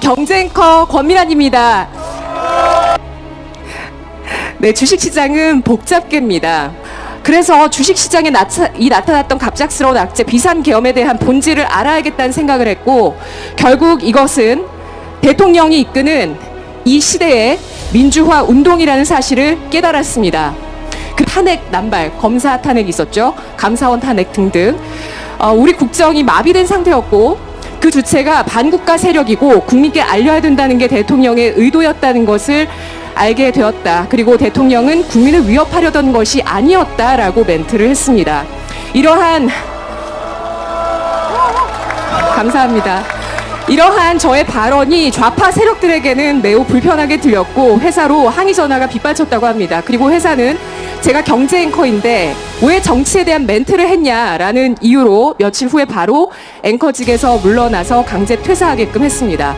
경쟁커 권미란입니다. 네, 주식시장은 복잡계입니다. 그래서 주식시장에 나타, 이 나타났던 갑작스러운 악재, 비상계엄에 대한 본질을 알아야겠다는 생각을 했고, 결국 이것은 대통령이 이끄는 이 시대의 민주화 운동이라는 사실을 깨달았습니다. 그 탄핵 남발, 검사 탄핵 있었죠. 감사원 탄핵 등등. 어, 우리 국정이 마비된 상태였고 그 주체가 반국가 세력이고 국민께 알려야 된다는 게 대통령의 의도였다는 것을 알게 되었다. 그리고 대통령은 국민을 위협하려던 것이 아니었다라고 멘트를 했습니다. 이러한 감사합니다. 이러한 저의 발언이 좌파 세력들에게는 매우 불편하게 들렸고 회사로 항의 전화가 빗발쳤다고 합니다. 그리고 회사는 제가 경제 앵커인데 왜 정치에 대한 멘트를 했냐라는 이유로 며칠 후에 바로 앵커직에서 물러나서 강제 퇴사하게끔 했습니다.